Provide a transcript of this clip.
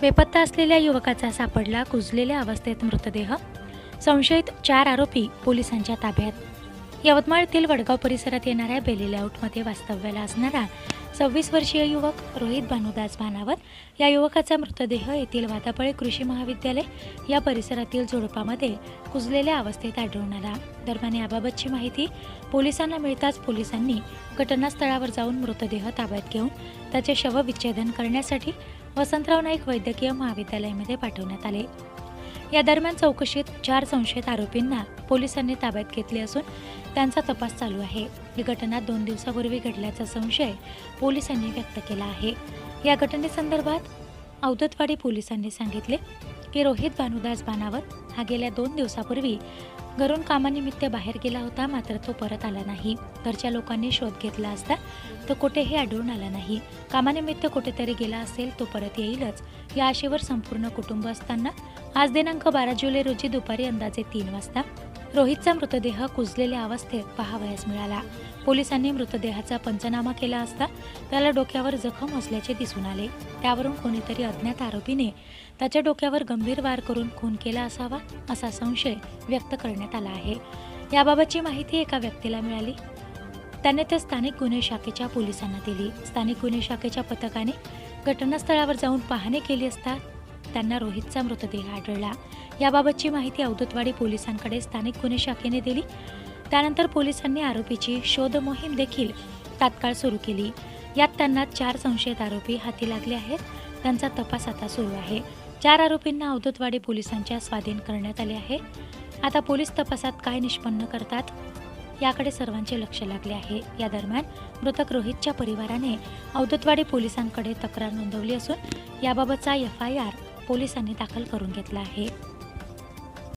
बेपत्ता असलेल्या युवकाचा सापडला कुजलेल्या अवस्थेत मृतदेह. संशयित चार आरोपी पोलिसांच्या ताब्यात. यवतमाळतील वडगाव परिसरात येणाऱ्या बेली लेआउटमध्ये वास्तव्याला असणारा सव्वीस वर्षीय युवक रोहित भानुदास भानावत या युवकाचा मृतदेह येथील वातापळे कृषी महाविद्यालय या परिसरातील झुडपामध्ये कुजलेल्या अवस्थेत आढळून आला. दरम्यान याबाबतची माहिती पोलिसांना मिळताच पोलिसांनी घटनास्थळावर जाऊन मृतदेह ताब्यात घेऊन त्याचे शवविच्छेदन करण्यासाठी वसंतराव नाईक वैद्यकीय महाविद्यालयामध्ये पाठवण्यात आले. या दरम्यान चौकशीत चार संशयित आरोपींना पोलिसांनी ताब्यात घेतले असून त्यांचा तपास चालू आहे. ही घटना दोन दिवसापूर्वी घडल्याचा संशय पोलिसांनी व्यक्त केला आहे. या घटनेसंदर्भात औदतवाडी पोलिसांनी सांगितले की रोहित भानुदास बानावत हा गेल्या दोन दिवसापूर्वी घरून कामानिमित्त बाहेर गेला होता मात्र तो परत आला नाही. घरच्या लोकांनी शोध घेतला असता तो कुठेही आढळून आला नाही. कामानिमित्त कुठेतरी गेला असेल तो परत येईलच. या आशेवर संपूर्ण कुटुंब असताना आज दिनांक बारा जुलै रोजी दुपारी अंदाजे तीन वाजता रोहितचा मृतदेह कुजलेल्या अवस्थेत पहावयास मिळाला. पोलिसांनी मृतदेहाचा पंचनामा केला असता त्याला डोक्यावर जखम असल्याचे दिसून आले. त्यावरून कोणीतरी अज्ञात आरोपीने त्याच्या डोक्यावर गंभीर वार करून खून केला असावा असा संशय व्यक्त करण्यात आला आहे. याबाबतची माहिती एका व्यक्तीला मिळाली. त्याने ते स्थानिक गुन्हे शाखेच्या पोलिसांना दिली. स्थानिक गुन्हे शाखेच्या पथकाने घटनास्थळावर जाऊन पाहणी केली असता त्यांना रोहितचा मृतदेह आढळला. याबाबतची माहिती औदतवाडी पोलिसांकडे स्थानिक गुन्हे शाखेने दिली. त्यानंतर पोलिसांनी आरोपीची शोध मोहीम देखील तात्काळ सुरू केली. यात त्यांना चार संशयित आरोपी हाती लागले आहेत. त्यांचा तपास आता सुरू आहे. चार आरोपींना औदतवाडी पोलिसांच्या स्वाधीन करण्यात आले आहे. आता पोलीस तपासात काय निष्पन्न करतात याकडे सर्वांचे लक्ष लागले आहे. या दरम्यान मृतक रोहितच्या परिवाराने औदतवाडी पोलिसांकडे तक्रार नोंदवली असून याबाबतचा एफ आय आर पोलिसांनी दाखल करून घेतला आहे.